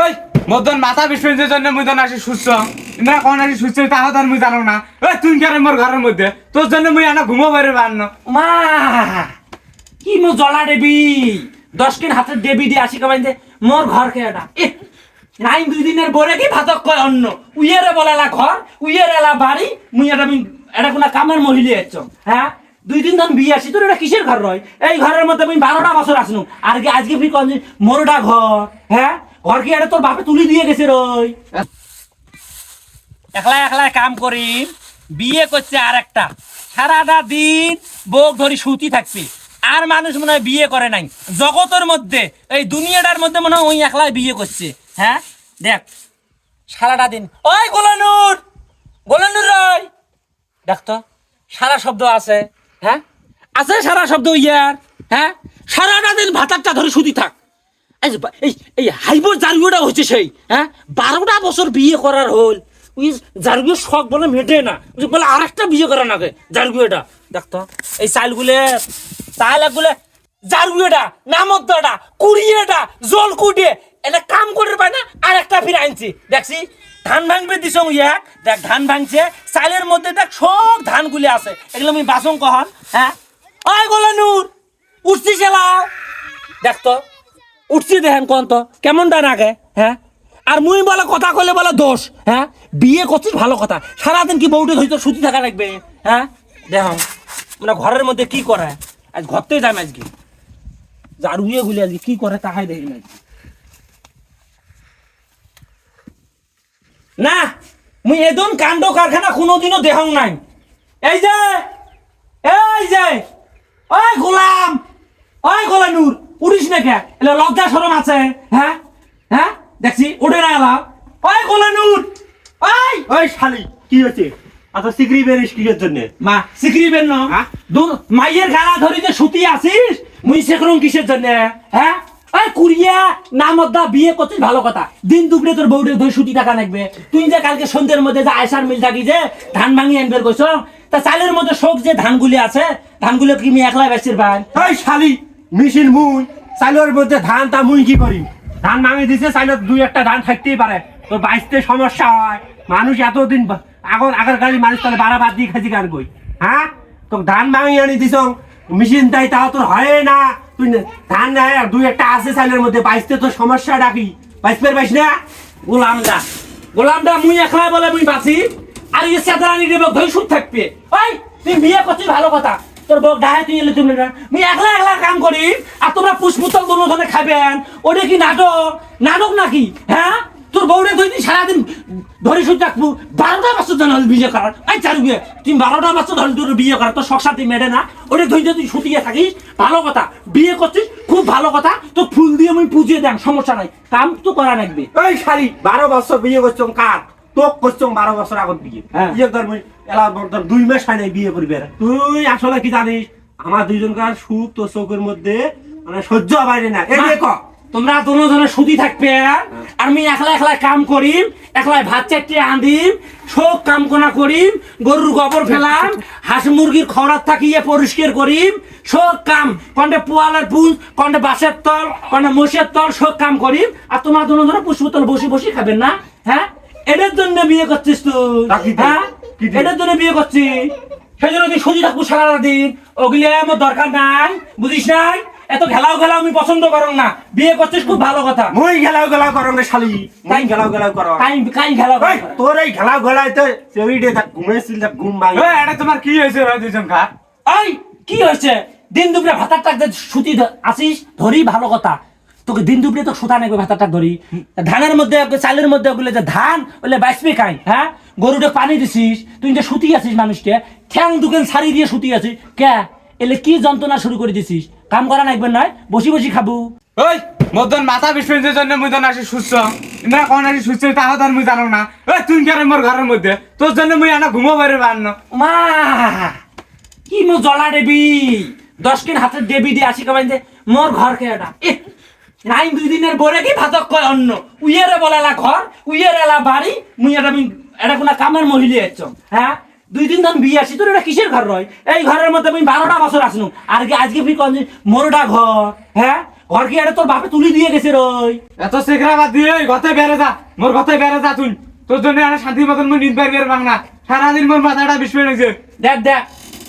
ওই, মদন মাথা বিস্ফোরণের জন্য মুই তো আসি সুস্থ। ইমরা কোন আসি সুস্থ তাহা তো মুই জানো না। ওই, তুই কেন মোর ঘরের মধ্যে? তোর জন্য মুই আনা ঘুমো বাইরে বান্ন মা, কি মো জলা দেবি? দশ কিন হাতের দেবী দিয়ে আসি কমাইতে মোর ঘর কে এটা? নাই দুই দিনের বরে কি ভাতক কয় অন্য উইয়েরে বলালা ঘর উইয়ের এলা বাড়ি মুই এটা আমি এটা কোনা কামের মহিলা এসছ হ্যাঁ দুই দিন ধন বিয়ে আসি তোর এটা কিসের ঘর রয় এই ঘরের মধ্যে আমি বারোটা বছর আসনু আর কি আজকে ফি কন মোরটা ঘর হ্যাঁ ঘর কি এটা তোর বাপে তুলি দিয়ে গেছে রই? একলা একলা কাম করি, বিয়ে করছে আর একটা সারাটা দিন বোক ধরি সুতি থাকছে। আর মানুষ মনে হয় বিয়ে করে নাই। জগতের মধ্যে, এই দুনিয়াটার মধ্যে মনে হয় ওই একলাই বিয়ে করছে। হ্যাঁ? দেখ সারাটা দিন। ওই গোলানুর! গোলানুর রয় দেখ তো, সারা শব্দ আছে। হ্যাঁ? আছে সারা শব্দ ইয়ার। হ্যাঁ? সারাটা দিন ভাতারটা ধরে সুতি থাক। এই এই হাইবোর জারগুটা হচ্ছে সেই হ্যাঁ বারোটা বছর বিয়ে করার হল। ওই জারগুয়ের শখ বলে মেটে না। বলে আরেকটা বিয়ে করা নাকি জারগুয়েটা দেখতো এই চালগুলে চাল গুলে জারগুয়েটা নামদ্দাটা কুড়িয়েটা জল কুটে এটা কাম করে পায় না আর একটা ফিরে আনছি দেখছি ধান ভাঙবে দিছ ইয়া দেখ, ধান ভাঙছে চালের মধ্যে দেখ সব ধানগুলি আছে। এগুলো আমি বাসন কহন হ্যাঁ ওই গোলানুর উঠছি চালাও দেখতো উঠছি দেখেন কোন তো, কেমন ডান আগে হ্যাঁ? আর মুই বলে কথা কলে বলে দোষ হ্যাঁ? বিয়ে করছিস ভালো কথা, সারাদিন কি বউটে হয়তো সুতি থাকা লাগবে হ্যাঁ? দেখ মানে ঘরের মধ্যে কি করে? আজ ঘরতেই যাম আজকে। জারুয়ে গুলি আজকে, কি করে তাহাই দেখি না আজকে। না, মুই এদন কাণ্ড কারখানা কোনোদিনও দেহং নাই। এই যে এই যে, ওই গোলাম এলে লজ্জা সরম আছে। হ্যাঁ? হ্যাঁ? দেখছি উঠে না ওই গোলানুর ওই! ওই শালি কি হয়েছে? আচ্ছা সিগরি বেরিস কিসের জন্য? মা সিকরিবেন না। হ্যাঁ? দূর মাইয়ের গালা ধরি যে সুতি আসিস মুই সেকরম কিসের জন্য? হ্যাঁ? কুড়িয়া নামদ্দা বিয়ে করছিস ভালো কথা। দিন দুপুরে তোর বউরে ধরে সুতি টাকা লাগবে তুই যে কালকে সন্ধ্যের মধ্যে যে আয়সার মিল থাকি যে ধান ভাঙি আনবে কইছ তা চালের মধ্যে শোক যে ধানগুলি আছে ধানগুলো কি আমি একলা বেশির ভাই ওই শালি মিশিন মুই। চাইলের মধ্যে ধান তা মুই কি করি ধান ভাঙে দিছে চাইলে দুই একটা ধান থাকতেই পারে তো বাইসতে সমস্যা হয়। মানুষ এতদিন আগর আগের গাড়ি মানুষ তাহলে বাড়া বাদ দিয়ে খাইছি গান কই হ্যাঁ তো ধান ভাঙি আনি দিছ। মেশিন তাই তাও তোর হয় না। তুই ধান নেয় দুই একটা আছে চাইলের মধ্যে। বাইসতে তো সমস্যা ডাকি। বাইস না? গোলামদা গোলামদা মুই একলাই বলে মুই বাঁচি আর এই সেদারানি দেব ধই সুদ থাকবে। ওই তুই বিয়ে করছিস ভালো কথা। তোর বউ ডাহে তুই এলে তুমি না। মুই একলা একলা কাম করি আর তোমরা পুষ্পুতল দুনো ধরে খাবেন ওটা কি নাটক? নাটক নাকি? হ্যাঁ? তোর বউরে তুই সারাদিন ধরে সুদ থাকব। বারোটা বছর ধরে হল বিয়ে করার। এই চারু বিয়ে তুই বারোটা বছর ধরে তোর বিয়ে করার। তোর শখ তুই মেটে না। ওটা ধৈর্য তুই শুতিয়ে থাকিস। ভালো কথা। বিয়ে করছিস খুব ভালো কথা। তো ফুল দিয়ে আমি পুজিয়ে দেন সমস্যা নাই। কাম তো করা লাগবে। ওই শালি বারো বছর বিয়ে করছ কার? তোক করছ বারো বছর আগত বিয়ে। হ্যাঁ। বিয়ে মুই এলা দুই মাস হয় নাই বিয়ে করবি। তুই আসলে কি জানিস? আমার দুইজনকার সুখ চোখের মধ্যে মানে সহ্য বাইরে না। এই তোমরা দুনো জনে সুদি থাকবে আর আমি একলা একলা কাম করিম একলা ভাত চারটে আনদিম সব কাম কোনা করিম গরুর গোবর ফেলাম হাঁস মুরগির খবরাত থাকিয়ে পরিষ্কার করিম সব কাম কন্ডে পোয়ালের পুল কন্ডে বাঁশের তল কন্ডে মোষের তল সব কাম করিম আর তোমরা দুনো জনে পুষ্পতল বসে বসে খাবেন না হ্যাঁ? এটার জন্য বিয়ে করছিস তুই তা হ্যাঁ? এটার জন্য বিয়ে করছিস সেই জন্য তুই সুজি থাকব সারা দিন ওগুলি আমার দরকার নাই বুঝিস নাই? এত ঘেলাও ঘেলাও আমি পছন্দ করো না। বিয়ে করছিস খুব ভালো কথা। মুই গেলাও গেলাও করো না শালি। তাই গেলাও গেলাও করো। কাই কাই ঘেলাও ওই তোর এই গেলাও গেলাও তো সেউইডে তা ঘুমেছিল তা ঘুম ভাঙে। ওই এটা তোমার কি হয়েছে ওরা দুজন খা? ওই কি হয়েছে? দিন দুপুরে ভাতার টাক যে সুতি আসিস ধরি ভালো কথা। তোকে দিন দুপুরে তো সুতা নেবে ভাতার টাক ধরি। ধানের মধ্যে চালের মধ্যে ওগুলো যে ধান ওগুলো বাইসবে খাই হ্যাঁ? গরুটা পানি দিছিস তুই যে সুতি আছিস মানুষকে ঠ্যাং দুকেন শাড়ি দিয়ে সুতি আছিস। কে? এলে কি যন্ত্রণা শুরু করে দিছিস? কাম করা নাকবেন নয় বসি বসি খাব। ওই মদন মাথা বিস্ফোরণের জন্য মুই তো আসি সুস্থ। ইমরা কোন আসি সুস্থ তাহা তো আর মুই জানো না। ওই তুই কেন মোর ঘরের মধ্যে? তোর জন্য মুই আনা ঘুমো বাইরে বান্ন। মা কি মো জলা দেবী? দশ কিন হাতে দেবী দিয়ে আসি কমাই যে মোর ঘর কে এটা? এ, নাই দুই দিনের বরে কি ভাতক কয় অন্য উইয়েরে বলালা ঘর উইয়ের এলা বাড়ি মুই এটা এটা কোনা কামের মহিলা এসছ হ্যাঁ? দুই দিন ধন বিয়ে আসি তোর এটা কিসের ঘর রয়? এই ঘরের মধ্যে আমি বারোটা বছর আসনু। আর কি আজকে ফি কন মোরটা ঘর হ্যাঁ? ঘর কি এটা তোর বাপে তুলি দিয়ে গেছে রই এত সেকরা বাদ দিয়ে গতে বেড়ে যা মোর গতে বেড়ে যা তুই। তোর জন্য একটা শান্তি মতন মুই নিতে পারবি বাং না। সারাদিন মোর মাথাটা বিষ হয়ে গেছে দেখ দেখ।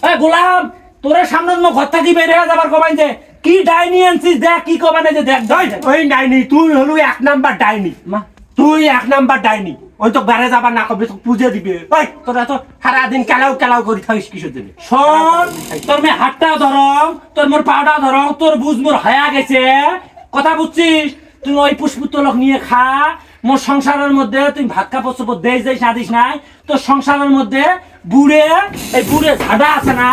এ গোলাম তোর সামনে মো ঘর থাকি বের হয়ে যাবার কমাই যে কি ডাইনি আনছিস? দেখ কি কমানে যে দেখ ওই ওই ডাইনি তুই হলো এক নাম্বার ডাইনি। মা। তুই এক নাম্বার ডাইনি। ওই তো বেড়ে যাবার না কবে তো পুজো দিবে। ওই তোরা তো সারাদিন কেলাও কেলাও করি থাকিস কিসের জন্য শোন তোর মে হাতটা ধরম তোর মোর পাউডা ধরম তোর বুঝ মোর হয়া গেছে। কথা বুঝছিস? তুই ওই পুষ্পুতলক নিয়ে খা। মোর সংসারের মধ্যে তুই ভাত কাপড় চোপড় দেশ দেশ না নাই। তোর সংসারের মধ্যে বুড়ে এই বুড়ে ঝাডা আছে না?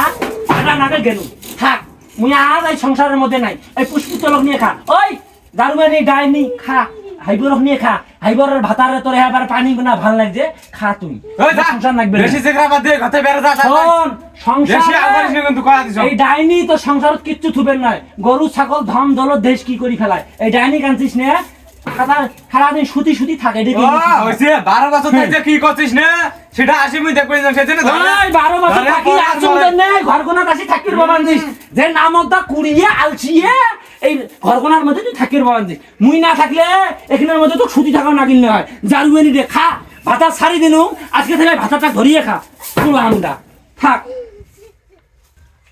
ঝাডা নাকে গেল থাক। মুই আজ এই সংসারের মধ্যে নাই। এই পুষ্পুতলক নিয়ে খা। ওই দারুমানি ডাইনি খা। হাইবরক নিয়ে খা। হাইবরের ভাতারে তোর এবার পানি না ভালো লাগছে খা তুই সংসার লাগবে। বেশি সেকরা বাদ দিয়ে ঘরে বেড়ে যা। শোন বেশি আবার সংসার কিন্তু কয়া দিছ এই ডাইনি তো সংসারত কিচ্ছু থুবেন নয় গরু ছাগল ধন দলত দেশ কি করি ফেলায়। এই ডাইনি কানছিস নে। সারাদিন সুতি সুতি থাকে এদিকে হইছে 12 বছর থেকে কি করছিস না? সেটা আসি মুই না সেজন্য ধরে ওই বছর থাকি আসুন ধরে। নে। কাছে থাকির বাবান যে নামকটা কুড়িয়ে আলছিয়ে এই ঘরকোনার মধ্যে তুই থাকির বাবান মুই না থাকলে এখানের মধ্যে তো সুতি থাকাও না কিনলে হয়। জারুয়ানি খা ভাতা দিনু আজকে থেকে ভাতাটা ধরিয়ে খা। আমদা। থাক।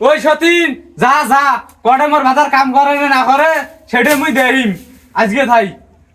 ওই সতীন যা যা কটে মোর ভাতার কাম করে না না করে সেটা মুই দেহিম। আজকে থাই।